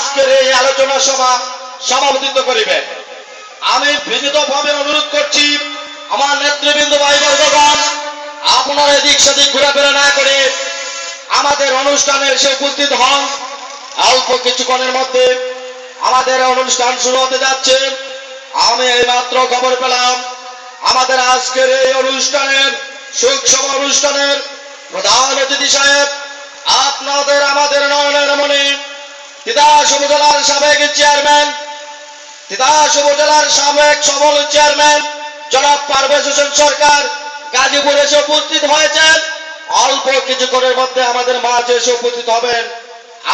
আজকের এই আলোচনা সভা সভাপতিত্ব করিবেন আমি বিনীতভাবে অনুরোধ করছি, আমার নেতৃবৃন্দ ভাই বর্গগণ, আপনারা এদিক সেদিক ঘোরাফেরা না করে আমাদের অনুষ্ঠানে এসে উপস্থিত হন। অল্প কিছুক্ষণের মধ্যে আমাদের অনুষ্ঠান শুরু হতে যাচ্ছে। আমি এইমাত্র খবর পেলাম, আমাদের আজকের এই অনুষ্ঠানের শোক সভা অনুষ্ঠানের প্রধান অতিথি সাহেব, আপনাদের, আমাদের তিতাস উপজেলার সাবেক চেয়ারম্যান তিতাস উপজেলার সাবেক সবল চেয়ারম্যান জনাব পারভেজ হোসেন সরকার গাজীপুর এসে উপস্থিত হয়েছেন। অল্প কিছুক্ষণের মধ্যে আমাদের মাঝে এসে উপস্থিত হবেন।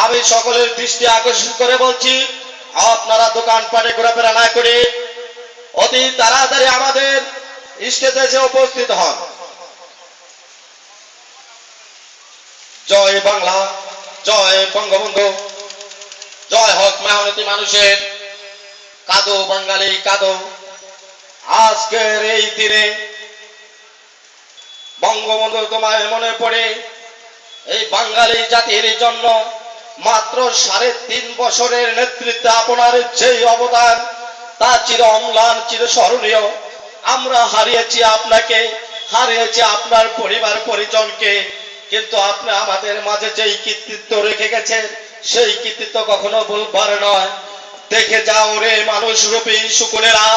আমি সকলের দৃষ্টি আকর্ষণ করে বলছি, আপনারা দোকানপাটে ঘোরাফেরা না করে অতি তাড়াতাড়ি আমাদের স্টেজে এসে উপস্থিত হন। জয় বাংলা, জয় বঙ্গবন্ধু। মেহনতি মানুষের। কাদো বাঙালি, কাদো। আজকের এই দিনে বঙ্গবন্ধু তোমায় মনে পড়ে, এই বাঙালি জাতির জন্য মাত্র সাড়ে তিন বছরের নেতৃত্বে আপনার যেই অবদান, তা চির অম্লান, চির স্মরণীয়। আমরা হারিয়েছি আপনাকে, হারিয়েছি আপনার পরিবার, পরিজনকে। কিন্তু আপনি আমাদের মাঝে যেই কৃতিত্ব রেখে গেছেন, সেই কৃতিত্ব কখনো ভুলবার নয়। দেখে যাও রে মানুষ রূপী শুকুনেরা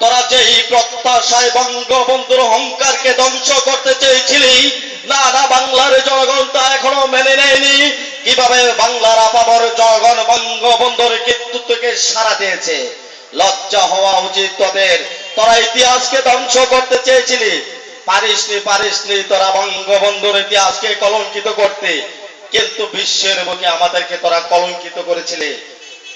তোরা যেই প্রত্যাশায় বঙ্গবন্ধুর অহংকারকে ধ্বংস করতে চেয়েছিলি, না না, বাংলার জনগণ তা এখনও মেনে নেয়নি। কীভাবে বাংলার আপাবর জনগণ বঙ্গবন্ধুর কৃতিত্বকে সারা দিয়েছে? লজ্জা হওয়া উচিত তোদের। তোরা ইতিহাসকে ধ্বংস করতে চেয়েছিলি পারিসনি পারিসনি তোরা বঙ্গবন্ধুর ইতিহাসকে কলঙ্কিত করতে। কিন্তু বিশ্বের বুকে আমাদেরকে তোরা কলঙ্কিত করেছিলে।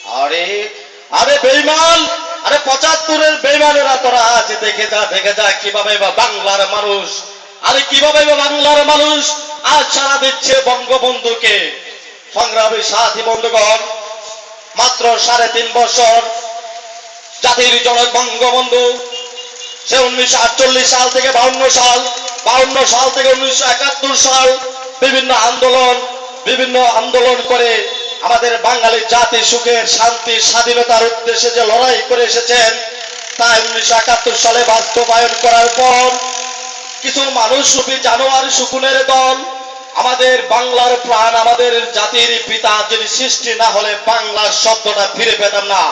আরে আরে বেইমান, আরে পঁচাত্তরের বেইমানেরা তোরা আজ দেখে যা দেখে যা, কীভাবে বাংলার মানুষ? আরে কীভাবে বাংলার মানুষ? আজ সারা দিচ্ছে বঙ্গবন্ধুকে। সংগ্রামী সাথী বন্ধুগণ, মাত্র সাড়ে তিন বছর জাতির জনক বঙ্গবন্ধু সে উনিশশো আটচল্লিশ সাল থেকে বাউন্ন সাল বাউন্ন সাল থেকে উনিশশো একাত্তর সাল বিভিন্ন আন্দোলন বিভিন্ন আন্দোলন করে আমাদের বাঙালি জাতি সুখের শান্তি স্বাধীনতার উদ্দেশ্যে যে লড়াই করে এসেছেন, তা উনিশশো একাত্তর সালে বাস্তবায়ন করার পর কিছু মানুষ রূপী জানোয়ার শুকুনের দল, আমাদের বাংলার প্রাণ, আমাদের জাতির পিতা যিনি সৃষ্টি না হলে বাংলার শব্দটা ফিরে পেতাম না।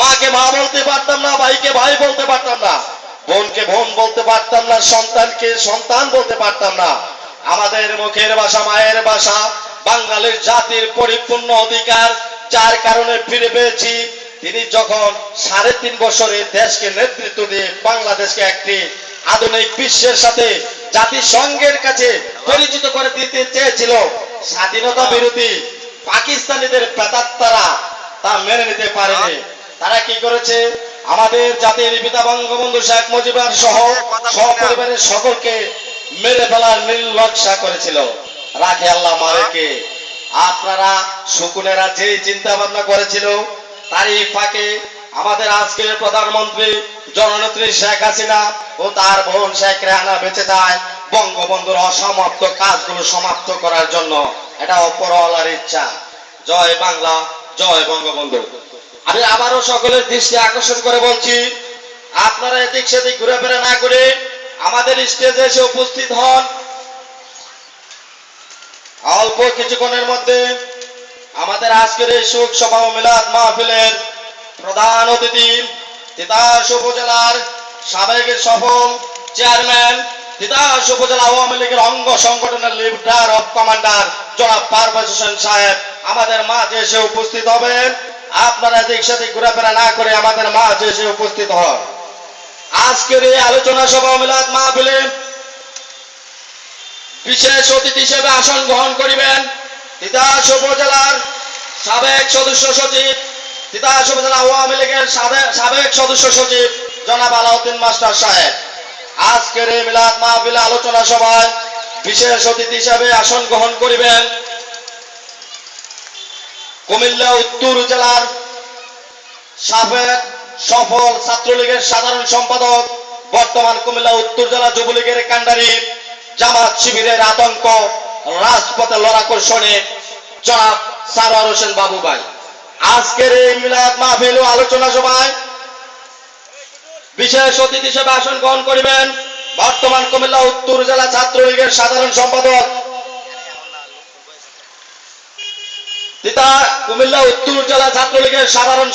মাকে মা বলতে পারতাম না, ভাইকে ভাই বলতে পারতাম না। বোনকে বোন বলতে পারতাম না, সন্তানকে সন্তান বলতে পারতাম না। আমাদের মুখের ভাষা, মায়ের ভাষা, বাঙালির জাতির পরিপূর্ণ অধিকার, যার কারণে ফিরে পেয়েছি। তিনি যখন সাড়ে তিন বছরে দেশকে নেতৃত্ব দিয়ে বাংলাদেশকে একটি আধুনিক বিশ্বের সাথে জাতিসংঘের কাছে পরিচিত করে দিতে চেয়েছিল, স্বাধীনতা বিরোধী পাকিস্তানিদের প্রেতাত্মারা তা মেনে নিতে পারেনি। তারা কি করেছে? আমাদের জাতির পিতা বঙ্গবন্ধু শেখ মুজিবুর সহ সপরিবারের সকলকে মেরে ফেলার নির্লক্ষা করেছিল। রাখে আল্লাহ মারেকে আপনারা শকুনেরা যেই চিন্তা ভাবনা করেছিল তারই ফাঁকে আমাদের আজকের প্রধানমন্ত্রী জননেত্রী শেখ হাসিনা ও তার বোন শেখ রেহানা বেঁচে যায় বঙ্গবন্ধুর অসমাপ্ত কাজগুলো সমাপ্ত করার জন্য। এটা অপরওয়ালার ইচ্ছা। জয় বাংলা জয় বঙ্গবন্ধু। আমি আবারও সকলের দৃষ্টি আকর্ষণ করে বলছি, আপনারা এদিক সেদিক ঘুরে ঘুরেফেরা না করে আমাদের স্টেজে এসে উপস্থিত হন। অল্প কিছুক্ষণের মধ্যে আমাদের আজকের এই শোক সভা মিলাদ মাহফিলের প্রধান অতিথি, তিতাস উপজেলার সাবেক সফল চেয়ারম্যান, তিতাস উপজেলা আওয়ামী লীগের অঙ্গ সংগঠনের লিডার অফ কমান্ডার জনাব পারভেজ হোসেন সাহেব আমাদের মাঝে এসে উপস্থিত হবেন। আপনারা এদিক সেদিক ঘোরাফেরা না করে আমাদের মাঝে এসে উপস্থিত হন। আজকের এই আলোচনা সভা ও মা মাহফিলে বিশেষ অতিথি হিসেবে আসন গ্রহণ করিবেন তিতাস উপজেলার সাবেক সদস্য সচিব তিতাস উপজেলা আওয়ামী লীগের সাবে- সাবেক সদস্য সচিব জনাব আলাউদ্দিন মাস্টার সাহেব। আজকের এই মিলাদ মাহফিল আলোচনা সভায় বিশেষ অতিথি হিসেবে আসন গ্রহণ করিবেন কুমিল্লা, উত্তর জেলার সাবেক সফল ছাত্রলীগের সাধারণ সম্পাদক, বর্তমান কুমিল্লা, উত্তর জেলা যুবলীগের কান্ডারি জামাত শিবিরের আতঙ্ক, রাজপথে লড়াকর্ষণে জনাব সারোয়ার হোসেন বাবু ভাই। আজকের এই মিলাদ মাহফিল ও আলোচনা সভায় বিশেষ অতিথি হিসেবে আসন গ্রহণ করিবেন বর্তমান কুমিল্লা, উত্তর জেলা ছাত্রলীগের সাধারণ সম্পাদক তিতা কুমিল্লা উত্তর জেলা ছাত্রলীগের সাধারণ